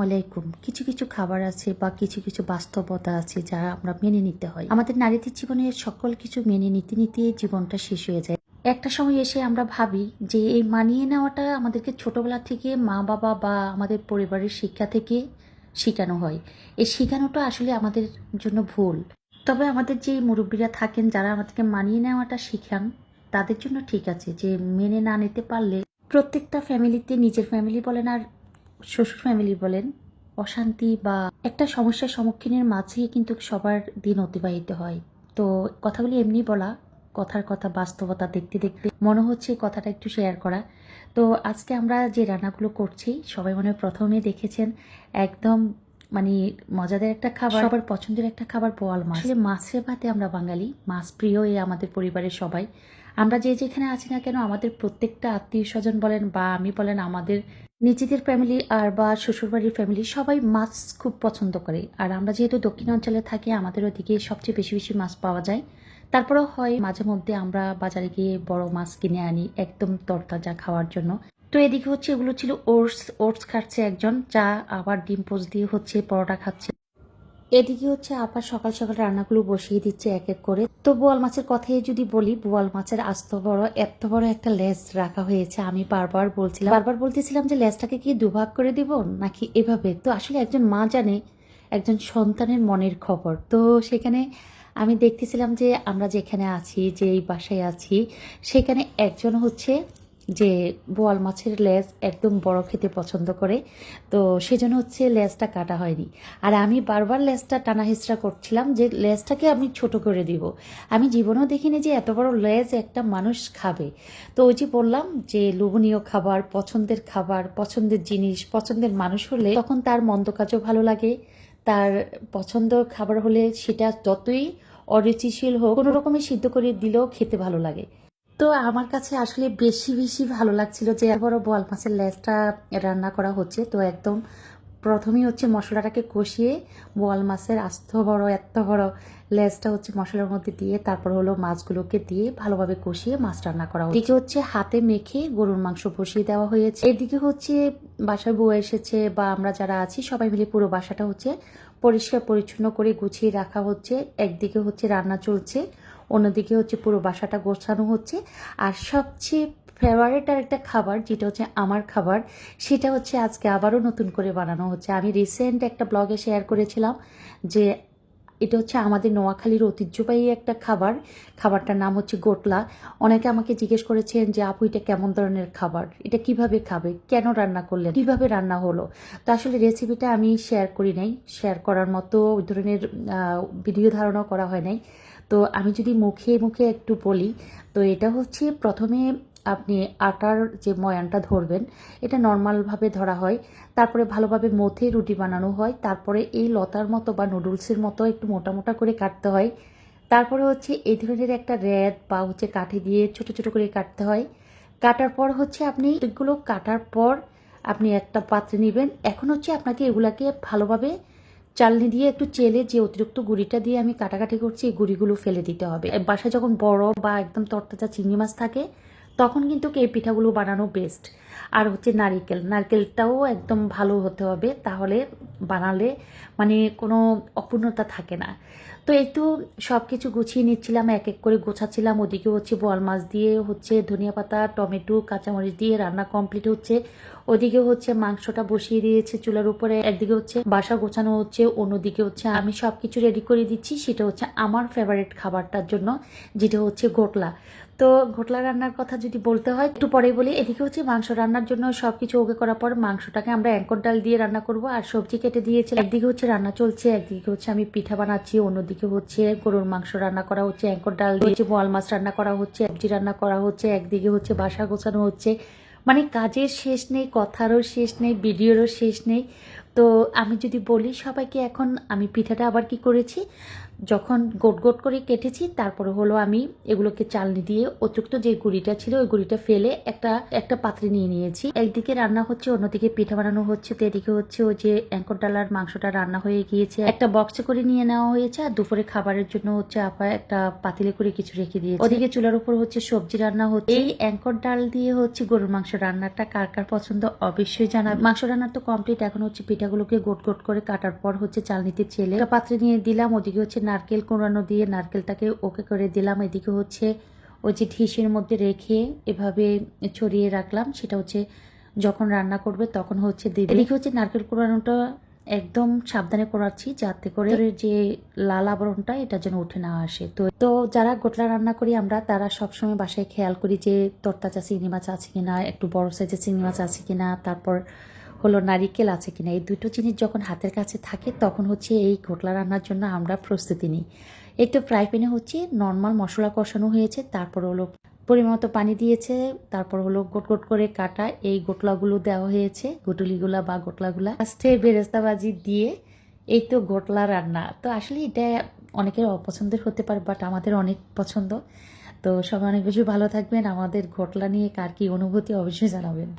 আলাইকুম। কিছু কিছু খাবার আছে বা কিছু কিছু বাস্তবতা আছে যা আমরা মেনে নিতে হয়। আমাদের নারীদের জীবনে সকল কিছু মেনে নিতে নিতে জীবনটা শেষ হয়ে যায়। একটা সময় এসে আমরা ভাবি যে এই মানিয়ে নেওয়াটা আমাদেরকে ছোটবেলা থেকে মা বাবা বা আমাদের পরিবারের শিক্ষা থেকে শেখানো হয়। এই শেখানোটা আসলে আমাদের জন্য ভুল। তবে আমাদের যে মুরব্বীরা থাকেন, যারা আমাদেরকে মানিয়ে নেওয়াটা শিখান, তাদের জন্য ঠিক আছে যে মেনে না নিতে পারলে প্রত্যেকটা ফ্যামিলিতে নিজের ফ্যামিলি বলেন আর শ্বশুর ফ্যামিলি বলেন অশান্তি বা একটা সমস্যার সম্মুখীনের মাঝেই কিন্তু সবার দিন অতিবাহিত হয়। তো কথাগুলি এমনি বলা কথার কথা বাস্তবতা দেখতে দেখতে মনে হচ্ছে কথাটা একটু শেয়ার করা। তো আজকে আমরা যে রান্নাগুলো করছি সবাই মনে হয় প্রথমে দেখেছেন একদম মানে মজাদার একটা খাবার সবার পছন্দের একটা খাবার বোয়াল মাছ। মাছের ভাতে আমরা বাঙালি মাছ প্রিয় এই আমাদের পরিবারের সবাই। আমরা যে যেখানে আছি না কেন আমাদের প্রত্যেকটা আত্মীয় স্বজন বলেন বা আমি বলেন আমাদের নিজেদের ফ্যামিলি আর বা শ্বশুরবাড়ির ফ্যামিলি সবাই মাছ খুব পছন্দ করে। আর আমরা যেহেতু দক্ষিণ অঞ্চলে থাকি, আমাদের ওদিকে সবচেয়ে বেশি বেশি মাছ পাওয়া যায়। তারপরেও হয় মাঝে মধ্যে আমরা বাজারে গিয়ে বড় মাছ কিনে আনি একদম তরতাজা খাওয়ার জন্য। তো এদিকে হচ্ছে এগুলো ছিল ওটস। ওটস খাচ্ছে একজন চা আবার ডিম পোজ দিয়ে হচ্ছে পরোটা খাচ্ছে। এদিকে হচ্ছে আবার সকাল সকাল রান্নাগুলো বসিয়ে দিচ্ছে এক এক করে। তো বোয়াল মাছের কথাই যদি বলি, বোয়াল মাছের আস্ত বড়, এত বড় একটা লেজ রাখা হয়েছে, আমি বারবার বলছিলাম। বারবার বলতেছিলাম যে লেজটাকে কি দুভাগ করে দিব নাকি এভাবে? তো আসলে একজন মা জানে, একজন সন্তানের মনের খবর। তো সেখানে আমি দেখতেছিলাম যে আমরা যেখানে আছি যে এই বাসায় আছি, সেখানে একজন হচ্ছে যে বোয়াল মাছের লেজ একদম বড় খেতে পছন্দ করে। তো সেজন্য হচ্ছে লেজটা কাটা হয়নি। আর আমি বারবার লেজটা টানা হেঁচড়া করছিলাম যে লেজটাকে আমি ছোট করে দিব। আমি জীবনেও দেখিনি যে এত বড় লেজ একটা মানুষ খাবে। তো ওই যে বললাম যে লোভনীয় খাবার, পছন্দের খাবার, পছন্দের জিনিস, পছন্দের মানুষ হলে তখন তার মন্দ কাজও ভালো লাগে। তার পছন্দ খাবার হলে সেটা যতই অরুচিশীল হোক, কোনো রকমের সিদ্ধ করে দিলেও খেতে ভালো লাগে। তো আমার কাছে আসলে বেশি বেশি ভালো লাগছিল যে বড় বোয়াল মাছের লেজটা রান্না করা হচ্ছে। তো একদম প্রথমেই হচ্ছে মশলাটাকে কষিয়ে বোয়াল মাছের আস্ত বড়, এত বড় লেজটা হচ্ছে মশলার মধ্যে দিয়ে তারপর হলো মাছগুলোকে দিয়ে ভালোভাবে কষিয়ে মাছ রান্না করা হচ্ছে। হচ্ছে হাতে মেখে গরুর মাংস বসিয়ে দেওয়া হয়েছে। এদিকে হচ্ছে বাসায় বউ এসেছে বা আমরা যারা আছি সবাই মিলে পুরো বাসাটা হচ্ছে পরিষ্কার পরিচ্ছন্ন করে গুছিয়ে রাখা হচ্ছে। একদিকে হচ্ছে রান্না চলছে। অন্যদিকে হচ্ছে পুরো বাসাটা গোছানো হচ্ছে। আর সবচেয়ে ফেভারিট আর একটা খাবার, যেটা হচ্ছে আমার খাবার, সেটা হচ্ছে আজকে আবারও নতুন করে বানানো হচ্ছে। আমি রিসেন্ট একটা ব্লগে শেয়ার করেছিলাম যে এটা হচ্ছে আমাদের নোয়াখালীর ঐতিহ্যবাহী একটা খাবার। খাবারটার নাম হচ্ছে গোটলা। অনেকে আমাকে জিজ্ঞেস করেছেন যে, আপু, এটা কেমন ধরনের খাবার? এটা কীভাবে খাবে? কেন রান্না করলেন? কীভাবে রান্না হলো? তো আসলে রেসিপিটা আমি শেয়ার করি নাই। শেয়ার করার মতো ওই ধরনের ভিডিও ধারণা করা হয় নাই। তো আমি যদি মুখে মুখে একটু বলি, তো এটা হচ্ছে প্রথমে আপনি আটার যে ময়ানটা ধরবেন, এটা নর্মালভাবে ধরা হয়। তারপরে ভালোভাবে মথে রুটি বানানো হয়। তারপরে এই লতার মতো বা নুডলসের মতো একটু মোটা মোটা করে কাটতে হয়। তারপরে হচ্ছে এই ধরনের একটা র্যাদ বা হচ্ছে কাঠি দিয়ে ছোট ছোট করে কাটতে হয়। কাটার পর হচ্ছে আপনি এগুলো কাটার পর আপনি একটা পাত্রে নেবেন। এখন হচ্ছে আপনাকে এগুলাকে ভালোভাবে চালনি দিয়ে একটু চেলে যে অতিরিক্ত গুড়িটা দিয়ে আমি কাটাকাটি করছি, এই গুড়িগুলো ফেলে দিতে হবে। বাসায় যখন বড় বা একদম তরতাজা চিংড়ি মাছ থাকে তখন কিন্তু এই পিঠাগুলো বানানো বেস্ট আর হচ্ছে নারিকেল। নারকেলটাও একদম ভালো হতে হবে, তাহলে বানালে মানে কোনো অপূর্ণতা থাকে না। তো এই তো সব কিছু গুছিয়ে নিচ্ছিলাম এক এক করে গোছাচ্ছিলাম। ওদিকে হচ্ছে বোয়াল মাছ দিয়ে হচ্ছে ধনিয়া পাতা, টমেটো, কাঁচামরিচ দিয়ে রান্না কমপ্লিট হচ্ছে। ওদিকে হচ্ছে মাংসটা বসিয়ে দিয়েছে চুলার উপরে। একদিকে হচ্ছে বাসা গোছানো হচ্ছে, অন্যদিকে হচ্ছে আমি সব কিছু রেডি করে দিচ্ছি। সেটা হচ্ছে আমার ফেভারিট খাবারটার জন্য, যেটা হচ্ছে গোটলা তো ঘোটলা রান্নার কথা যদি বলতে হয়, একটু পরে বলি। এদিকে হচ্ছে মাংস রান্নার জন্য সবকিছু ওকে করার পর মাংসটাকে আমরা অ্যাঙ্কর ডাল দিয়ে রান্না করব। আর সবজি কেটে দিয়েছি। একদিকে হচ্ছে রান্না চলছে, একদিকে হচ্ছে আমি পিঠা বানাচ্ছি, অন্যদিকে হচ্ছে গরুর মাংস রান্না করা হচ্ছে, অ্যাঙ্কর ডাল দিয়ে বোয়াল মাছ রান্না করা হচ্ছে, সবজি রান্না করা হচ্ছে, একদিকে হচ্ছে বাসা গোছানো হচ্ছে। মানে কাজের শেষ নেই, কথারও শেষ নেই, ভিডিওরও শেষ নেই। তো আমি যদি বলি সবাইকে এখন আমি পিঠাটা আবার কি করেছি? যখন গোট গোট করে কেটেছি, তারপরে হলো আমি এগুলোকে চালনি দিয়ে অতিরিক্ত যে গুড়িটা ছিল, ওই গুড়িটা ফেলে একটা একটা পাত্রে নিয়ে নিয়েছি। একদিকে রান্না হচ্ছে, অন্যদিকে পিঠা বানানো হচ্ছে, তো এদিকে হচ্ছে ওই যে অ্যাঙ্কর ডালার মাংসটা রান্না হয়ে গিয়েছে। একটা বক্সে করে নিয়ে নেওয়া হয়েছে, আর দুপুরে খাবারের জন্য হচ্ছে আপা একটা পাতিলে করে কিছু রেখে দিয়েছে। ওদিকে চুলার উপর হচ্ছে সবজি রান্না হচ্ছে। এই অ্যাঙ্কর ডাল দিয়ে হচ্ছে গরুর মাংস রান্নাটা কার কার পছন্দ অবশ্যই জানাবে। মাংস রান্না তো কমপ্লিট এখন হচ্ছে পিঠাগুলোকে গোট গোট করে কাটার পর হচ্ছে চালনিতে চেলে একটা পাত্রে নিয়ে দিলাম, ওদিকে হচ্ছে নারকেল কোরানো দিয়ে নারকেলটাকে ওকে করে দিলাম। এদিকে হচ্ছে ওই যে ঢিসের মধ্যে রেখে এভাবে ছড়িয়ে রাখলাম। সেটা হচ্ছে যখন রান্না করবে তখন হচ্ছে দিবে। এদিকে হচ্ছে নারকেল কোরানোটা একদম সাবধানে করাচ্ছি যাতে করে যে লাল আবরণটা এটা যেন উঠে না আসে। তো তো যারা গোটলা রান্না করি আমরা, তারা সবসময় বাসায় খেয়াল করি যে তরতাজা চিংড়ি মাছ আছে কিনা, একটু বড় সাইজের চিংড়ি মাছ আছে কিনা, তারপর হলো নারিকেল আছে কিনা? এই দুটো জিনিস যখন হাতের কাছে থাকে, তখন হচ্ছে এই ঘোটলা রান্নার জন্য আমরা প্রস্তুতি নিই। এই তো ফ্রাই প্যানে হচ্ছে নর্মাল মশলা কষানো হয়েছে, তারপর হলো পরিমাণ মতো পানি দিয়েছে, তারপর হলো গোট গোট করে কাটা এই গোটলাগুলো দেওয়া হয়েছে, গুটুলিগুলা বা গোটলাগুলা। লাস্টে বেরেস্তাবাজি দিয়ে এই তো গোটলা রান্না। তো আসলে এটা অনেকের অপছন্দের হতে পারে বাট আমাদের অনেক পছন্দ। তো সবাই অনেক বেশি ভালো থাকবেন। আমাদের ঘটলা নিয়ে কার কি অনুভূতি অবশ্যই জানাবেন।